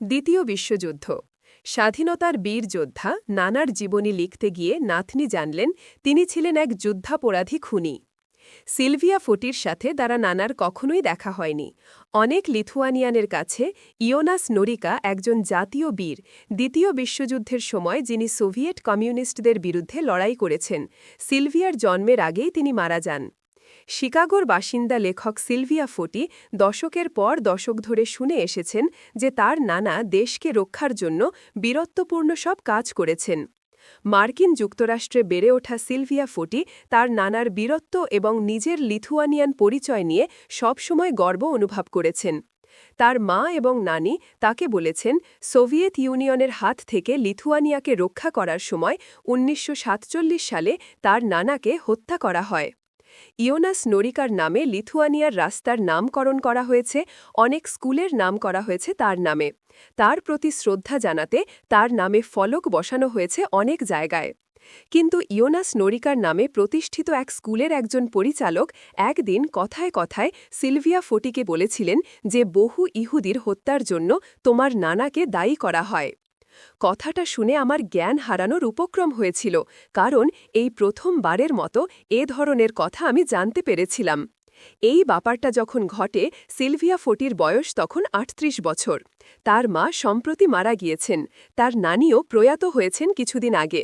দ্বিতীয় বিশ্বযুদ্ধ। স্বাধীনতার বীর যোদ্ধা নানার জীবনী লিখতে গিয়ে নাথনি জানলেন, তিনি ছিলেন এক যুদ্ধাপরাধী খুনি। সিলভিয়া ফোটির সাথে তারা নানার কখনোই দেখা হয়নি। অনেক লিথুয়ানিয়ানের কাছে ইয়োনাস নোরিকা একজন জাতীয় বীর, দ্বিতীয় বিশ্বযুদ্ধের সময় যিনি সোভিয়েট কমিউনিস্টদের বিরুদ্ধে লড়াই করেছেন, সিলভিয়ার জন্মের আগেই তিনি মারা যান। শিকাগোর বাসিন্দা লেখক সিলভিয়া ফোটি দশকের পর দশক ধরে শুনে এসেছেন যে তার নানা দেশকে রক্ষার জন্য বীরত্বপূর্ণ সব কাজ করেছেন। মার্কিন যুক্তরাষ্ট্রে বেড়ে ওঠা সিলভিয়া ফোটি তার নানার বীরত্ব এবং নিজের লিথুয়ানিয়ান পরিচয় নিয়ে সবসময় গর্ব অনুভব করেছেন। তার মা এবং নানি তাকে বলেছেন, সোভিয়েত ইউনিয়নের হাত থেকে লিথুয়ানিয়াকে রক্ষা করার সময় উনিশশো সাতচল্লিশ সালে তার নানাকে হত্যা করা হয়। ইয়োনাস নরিকার নামে লিথুয়ানিয়ার রাস্তার নামকরণ করা হয়েছে, অনেক স্কুলের নাম করা হয়েছে তার নামে। তার প্রতি শ্রদ্ধা জানাতে তার নামে ফলক বসানো হয়েছে অনেক জায়গায়। কিন্তু ইয়োনাস নরিকার নামে প্রতিষ্ঠিত এক স্কুলের একজন পরিচালক একদিন কথায় কথায় সিলভিয়া ফটিকে বলেছিলেন যে, বহু ইহুদির হত্যার জন্য তোমার নানাকে দায়ী করা হয়। কথাটা শুনে আমার জ্ঞান হারানোর উপক্রম হয়েছিল, কারণ এই প্রথমবারের মতো এ ধরনের কথা আমি জানতে পেরেছিলাম। এই ব্যাপারটা যখন ঘটে, সিলভিয়া ফোটির বয়স তখন আটত্রিশ বছর। তার মা সম্প্রতি মারা গিয়েছেন। তার নানিও প্রয়াত হয়েছেন কিছুদিন আগে।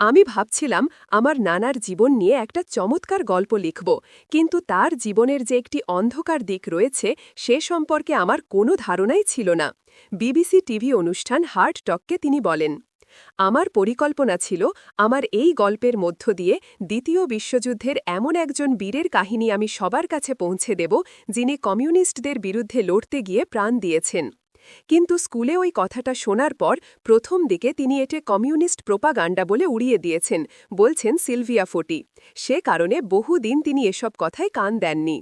আমি ভাবছিলাম আমার নানার জীবন নিয়ে একটা চমৎকার গল্প লিখব, কিন্তু তার জীবনের যে একটি অন্ধকার দিক রয়েছে সে সম্পর্কে আমার কোনো ধারণাই ছিল না। বিবিসি টিভি অনুষ্ঠান হার্ট টককে তিনি বলেন, আমার পরিকল্পনা ছিল আমার এই গল্পের মধ্য দিয়ে দ্বিতীয় বিশ্বযুদ্ধের এমন একজন বীরের কাহিনী আমি সবার কাছে পৌঁছে দেব যিনি কমিউনিস্টদের বিরুদ্ধে লড়তে গিয়ে প্রাণ দিয়েছেন। কিন্তু স্কুলে ওই কথাটা শোনার পর প্রথম দিকে তিনি এটে কমিউনিস্ট প্রোপাগান্ডা বলে উড়িয়ে দিয়েছেন, বলছেন সিলভিয়া ফোটি। সে কারণে বহুদিন তিনি এসব কথায় কান দেননি।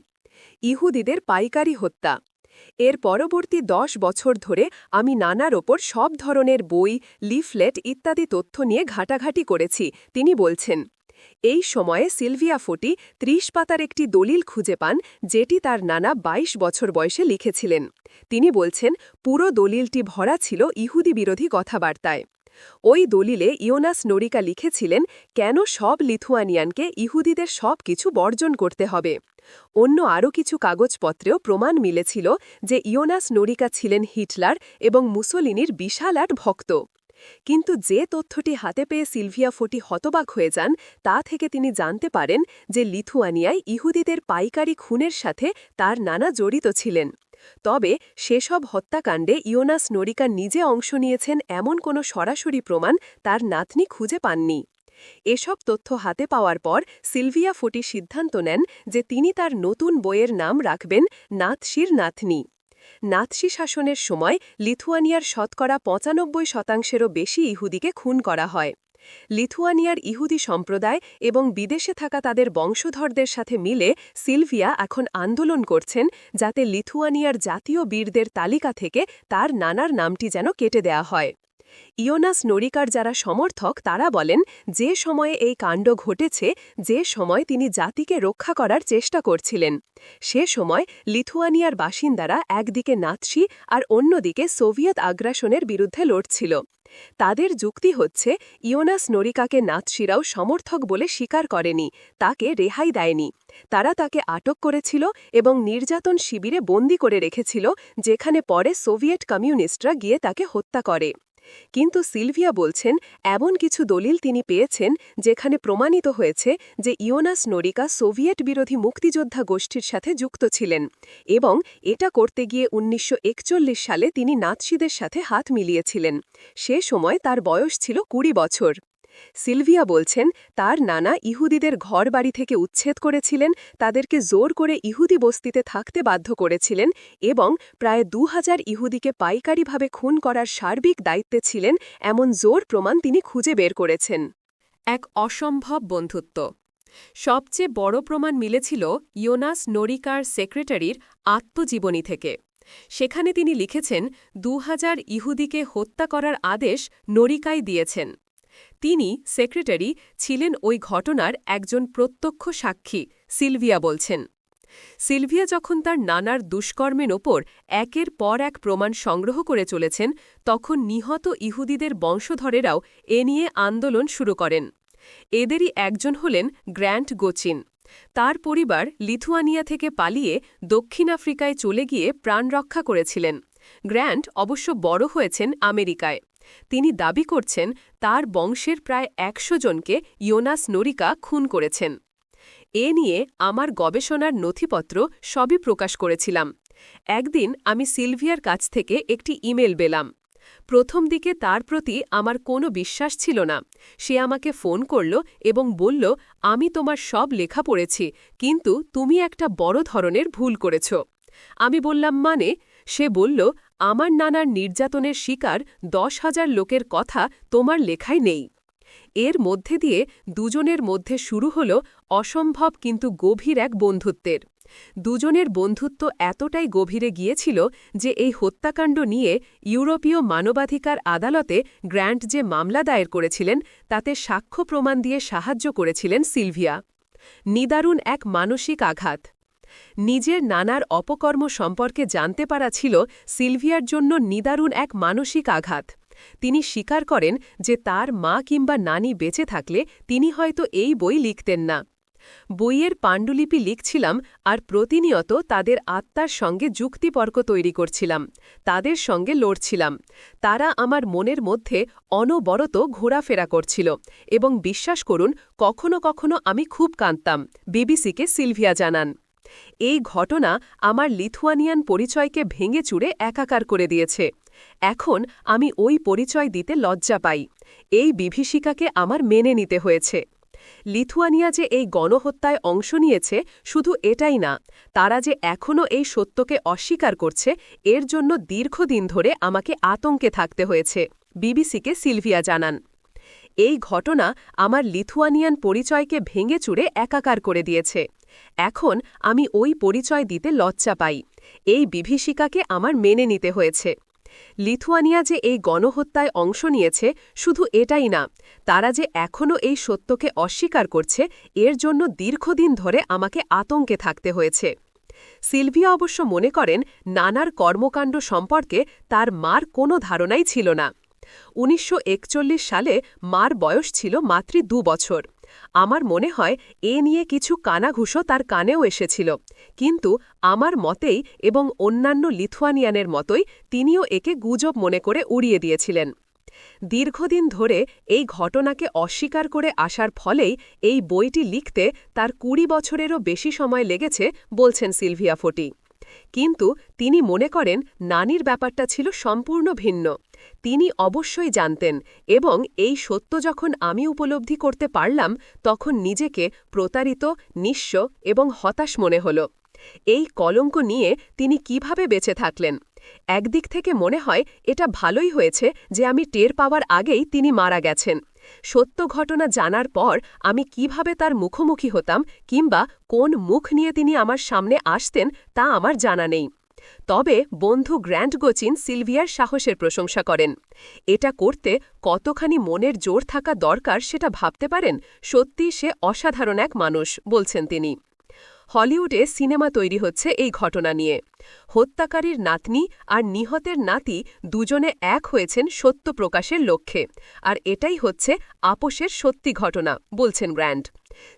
ইহুদিদের পাইকারি হত্যা। এর পরবর্তী দশ বছর ধরে আমি নানার ওপর সব ধরনের বই, লিফলেট ইত্যাদি তথ্য নিয়ে ঘাটাঘাটি করেছি, তিনি বলছেন। এই সময়ে সিলভিয়া ফোটি ত্রিশ পাতার একটি দলিল খুঁজে পান, যেটি তার নানা ২২ বছর বয়সে লিখেছিলেন। তিনি বলছেন, পুরো দলিলটি ভরা ছিল ইহুদি বিরোধী কথাবার্তায়। ওই দলিলে ইয়োনাস নরিকা লিখেছিলেন, কেন সব লিথুয়ানিয়ানকে ইহুদিদের সব কিছু বর্জন করতে হবে? অন্য আরও কিছু কাগজপত্রেও প্রমাণ মিলেছিল যে ইয়োনাস নরিকা ছিলেন হিটলার এবং মুসোলিনির বিশাল আট ভক্ত। কিন্তু যে তথ্যটি হাতে পেয়ে সিলভিয়া ফোটি হতবাক হয়ে যান, তা থেকে তিনি জানতে পারেন যে লিথুয়ানিয়ায় ইহুদিদের পাইকারি খুনের সাথে তার নানা জড়িত ছিলেন। তবে সেসব হত্যাকাণ্ডে ইয়োনাস নরিকা নিজে অংশ নিয়েছেন এমন কোনো সরাসরি প্রমাণ তার নাতনি খুঁজে পাননি। এসব তথ্য হাতে পাওয়ার পর সিলভিয়া ফোটি সিদ্ধান্ত নেন যে তিনি তার নতুন বইয়ের নাম রাখবেন নাথশির নাথনি নাৎসি শাসনের সময় লিথুয়ানিয়ার শতকরা পঁচানব্বই শতাংশেরও বেশি ইহুদিকে খুন করা হয়। লিথুয়ানিয়ার ইহুদি সম্প্রদায় এবং বিদেশে থাকা তাদের বংশধরদের সাথে মিলে সিলভিয়া এখন আন্দোলন করছেন, যাতে লিথুয়ানিয়ার জাতীয় বীরদের তালিকা থেকে তার নানার নামটি যেন কেটে দেয়া হয়। ইয়োনাস নরিকার যারা সমর্থক, তারা বলেন, যে সময়ে এই কাণ্ড ঘটেছে, যে সময় তিনি জাতিকে রক্ষা করার চেষ্টা করছিলেন, সে সময় লিথুয়ানিয়ার বাসিন্দারা একদিকে নাৎসি আর অন্যদিকে সোভিয়েত আগ্রাসনের বিরুদ্ধে লড়ছিল। তাদের যুক্তি হচ্ছে ইয়োনাস নরিকাকে নাৎসিরাও সমর্থক বলে স্বীকার করেনি, তাকে রেহাই দেয়নি। তারা তাকে আটক করেছিল এবং নির্যাতন শিবিরে বন্দি করে রেখেছিল, যেখানে পরে সোভিয়েট কমিউনিস্টরা গিয়ে তাকে হত্যা করে। কিন্তু সিলভিয়া বলছেন, এমন কিছু দলিল তিনি পেয়েছেন যেখানে প্রমাণিত হয়েছে যে ইওনাস নরিকা সোভিয়েট বিরোধী মুক্তিযোদ্ধা গোষ্ঠীর সাথে যুক্ত ছিলেন এবং এটা করতে গিয়ে উনিশশো একচল্লিশ সালে তিনি নাৎসিদের সাথে হাত মিলিয়েছিলেন। সে সময় তার বয়স ছিল কুড়ি বছর। সিলভিয়া বলছেন, তার নানা ইহুদিদের ঘর বাড়ি থেকে উচ্ছেদ করেছিলেন, তাদেরকে জোর করে ইহুদি বস্তিতে থাকতে বাধ্য করেছিলেন এবং প্রায় দু হাজার ইহুদিকে পাইকারিভাবে খুন করার সার্বিক দায়িত্বে ছিলেন, এমন জোর প্রমাণ তিনি খুঁজে বের করেছেন। এক অসম্ভব বন্ধুত্ব। সবচেয়ে বড় প্রমাণ মিলেছিল ইয়োনাস নরিকার সেক্রেটারির আত্মজীবনী থেকে। সেখানে তিনি লিখেছেন দু হাজার ইহুদিকে হত্যা করার আদেশ নরিকাই দিয়েছেন। তিনি সেক্রেটারি ছিলেন ওই ঘটনার একজন প্রত্যক্ষ সাক্ষী, সিলভিয়া বলছেন। সিলভিয়া যখন তার নানার দুষ্কর্মের ওপর একের পর এক প্রমাণ সংগ্রহ করে চলেছেন, তখন নিহত ইহুদিদের বংশধরেরাও এ নিয়ে আন্দোলন শুরু করেন। এদেরই একজন হলেন গ্র্যান্ট গোচিন। তার পরিবার লিথুয়ানিয়া থেকে পালিয়ে দক্ষিণ আফ্রিকায় চলে গিয়ে প্রাণ রক্ষা করেছিলেন। গ্র্যান্ট অবশ্য বড় হয়েছেন আমেরিকায়। তিনি দাবি করছেন তার বংশের প্রায় একশো জনকে ইয়োনাস নরিকা খুন করেছেন। এ নিয়ে আমার গবেষণার নথিপত্র সবই প্রকাশ করেছিলাম। একদিন আমি সিলভিয়ার কাছ থেকে একটি ইমেল পেলাম। প্রথম দিকে তার প্রতি আমার কোনো বিশ্বাস ছিল না। সে আমাকে ফোন করল এবং বলল, আমি তোমার সব লেখা পড়েছি, কিন্তু তুমি একটা বড় ধরনের ভুল করেছ। আমি বললাম মানে? সে বলল আমার নানার নির্যাতনের শিকার দশ হাজার লোকের কথা তোমার লেখায় নেই। এর মধ্যে দিয়ে দুজনের মধ্যে শুরু হল অসম্ভব কিন্তু গভীর এক বন্ধুত্বের। দুজনের বন্ধুত্ব এতটাই গভীরে গিয়েছিল যে এই হত্যাকাণ্ড নিয়ে ইউরোপীয় মানবাধিকার আদালতে গ্র্যান্ট যে মামলা দায়ের করেছিলেন, তাতে সাক্ষ্য প্রমাণ দিয়ে সাহায্য করেছিলেন সিলভিয়া। নিদারুণ এক মানসিক আঘাত। নিজের নানার অপকর্ম সম্পর্কে জানতে পারা ছিল সিলভিয়ার জন্য নিদারুণ এক মানসিক আঘাত। তিনি স্বীকার করেন যে তার মা কিংবা নানি বেঁচে থাকলে তিনি হয়তো এই বই লিখতেন না। বইয়ের পাণ্ডুলিপি লিখছিলাম আর প্রতিনিয়ত তাদের আত্মার সঙ্গে যুক্তিপর্ক তৈরি করছিলাম, তাদের সঙ্গে লড়ছিলাম। তারা আমার মনের মধ্যে অনবরত ঘোরাফেরা করছিল এবং বিশ্বাস করুন, কখনো কখনো আমি খুব কাঁদতাম, বিবিসিকে সিলভিয়া জানান। এই ঘটনা আমার লিথুয়ানিয়ান পরিচয়কে ভেঙে চুড়ে একাকার করে দিয়েছে। এখন আমি ওই পরিচয় দিতে লজ্জা পাই। এই বিভীষিকাকে আমার মেনে নিতে হয়েছে। লিথুয়ানিয়া যে এই গণহত্যায় অংশ নিয়েছে শুধু এটাই না, তারা যে এখনও এই সত্যকে অস্বীকার করছে, এর জন্য দীর্ঘদিন ধরে আমাকে আতঙ্কে থাকতে হয়েছে, বিবিসিকে সিলভিয়া জানান। এই ঘটনা আমার লিথুয়ানিয়ান পরিচয়কে ভেঙে চুড়ে একাকার করে দিয়েছে। এখন আমি ওই পরিচয় দিতে লজ্জা পাই। এই বিভীষিকাকে আমার মেনে নিতে হয়েছে। লিথুয়ানিয়া যে এই গণহত্যায় অংশ নিয়েছে, শুধু এটাই না, তারা যে এখনও এই সত্যকে অস্বীকার করছে, এর জন্য দীর্ঘদিন ধরে আমাকে আতঙ্কে থাকতে হয়েছে। সিলভিয়া অবশ্য মনে করেন, নানার কর্মকাণ্ড সম্পর্কে তার মার কোনো ধারণাই ছিল না। উনিশশো একচল্লিশ সালে মার বয়স ছিল মাত্র দু বছর। আমার মনে হয় এ নিয়ে কিছু কানাঘুষো তার কানেও এসেছিল। কিন্তু আমার মতেই এবং অন্যান্য লিথুয়ানিয়ানের মতোই তিনিও একে গুজব মনে করে উড়িয়ে দিয়েছিলেন। দীর্ঘদিন ধরে এই ঘটনাকে অস্বীকার করে আসার ফলেই এই বইটি লিখতে তার কুড়ি বছরেরও বেশি সময় লেগেছে, বলছেন সিলভিয়া ফোটি। কিন্তু তিনি মনে করেন নানির ব্যাপারটা ছিল সম্পূর্ণ ভিন্ন। তিনি অবশ্যই জানতেন এবং এই সত্য যখন আমি উপলব্ধি করতে পারলাম, তখন নিজেকে প্রতারিত, নিঃস্ব এবং হতাশ মনে হল। এই কলঙ্ক নিয়ে তিনি কীভাবে বেঁচে থাকলেন? একদিক থেকে মনে হয় এটা ভালোই হয়েছে যে আমি টের পাওয়ার আগেই তিনি মারা গেছেন। সত্য ঘটনা জানার পর আমি কীভাবে তার মুখোমুখি হতাম কিংবা কোন মুখ নিয়ে তিনি আমার সামনে আসতেন তা আমার জানা নেই। তবে বন্ধু গ্র্যান্ড গোচিন সিলভিয়ার সাহসের প্রশংসা করেন। এটা করতে কতখানি মনের জোর থাকা দরকার সেটা ভাবতে পারেন? সত্যি সে অসাধারণ এক মানুষ, বলছেন তিনি। হলিউডে সিনেমা তৈরি হচ্ছে এই ঘটনা নিয়ে। হত্যাকারীর নাতনি আর নিহতের নাতি দুজনে এক হয়েছেন সত্য প্রকাশের লক্ষ্যে। আর এটাই হচ্ছে আপোষের সত্যি ঘটনা, বলছেন গ্র্যান্ড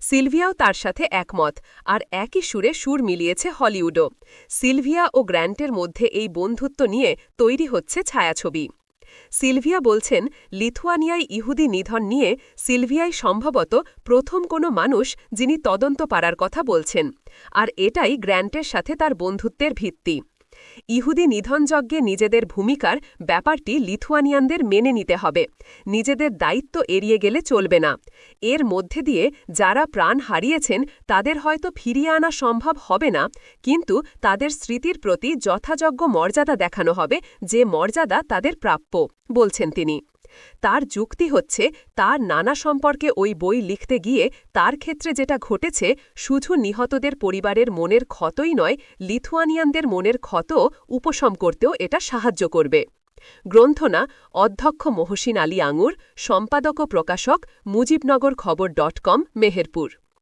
সিলভিয়াও তার সাথে একমত, আর একই সুরে সুর মিলিয়েছে হলিউডও। সিলভিয়া ও গ্র্যান্টের মধ্যে এই বন্ধুত্ব নিয়ে তৈরি হচ্ছে ছায়াছবি। সিলভিয়া বলছেন, লিথুয়ানিয়ায় ইহুদি নিধন নিয়ে সিলভিয়াই সম্ভবত প্রথম কোনো মানুষ যিনি তদন্ত পারার কথা বলছেন। আর এটাই গ্র্যান্টের সাথে তার বন্ধুত্বের ভিত্তি। ইহুদি নিধনযজ্ঞে নিজেদের ভূমিকার ব্যাপারটি লিথুয়ানিয়ানদের মেনে নিতে হবে। নিজেদের দায়িত্ব এড়িয়ে গেলে চলবে না। এর মধ্যে দিয়ে যারা প্রাণ হারিয়েছেন, তাদের হয়তো ফিরিয়ে আনা সম্ভব হবে না, কিন্তু তাদের স্মৃতির প্রতি যথাযোগ্য মর্যাদা দেখানো হবে, যে মর্যাদা তাদের প্রাপ্য, বলছেন তিনি। তার যুক্তি হচ্ছে, তার নানা সম্পর্কে ওই বই লিখতে গিয়ে তার ক্ষেত্রে যেটা ঘটেছে, শুধু নিহতদের পরিবারের মনের ক্ষতই নয়, লিথুয়ানিয়ানদের মনের ক্ষত উপশম করতেও এটা সাহায্য করবে। গ্রন্থনা, অধ্যক্ষ মহসিন আলী আঙুর, সম্পাদক ও প্রকাশক মুজিবনগর খবর ডট কম, মেহেরপুর।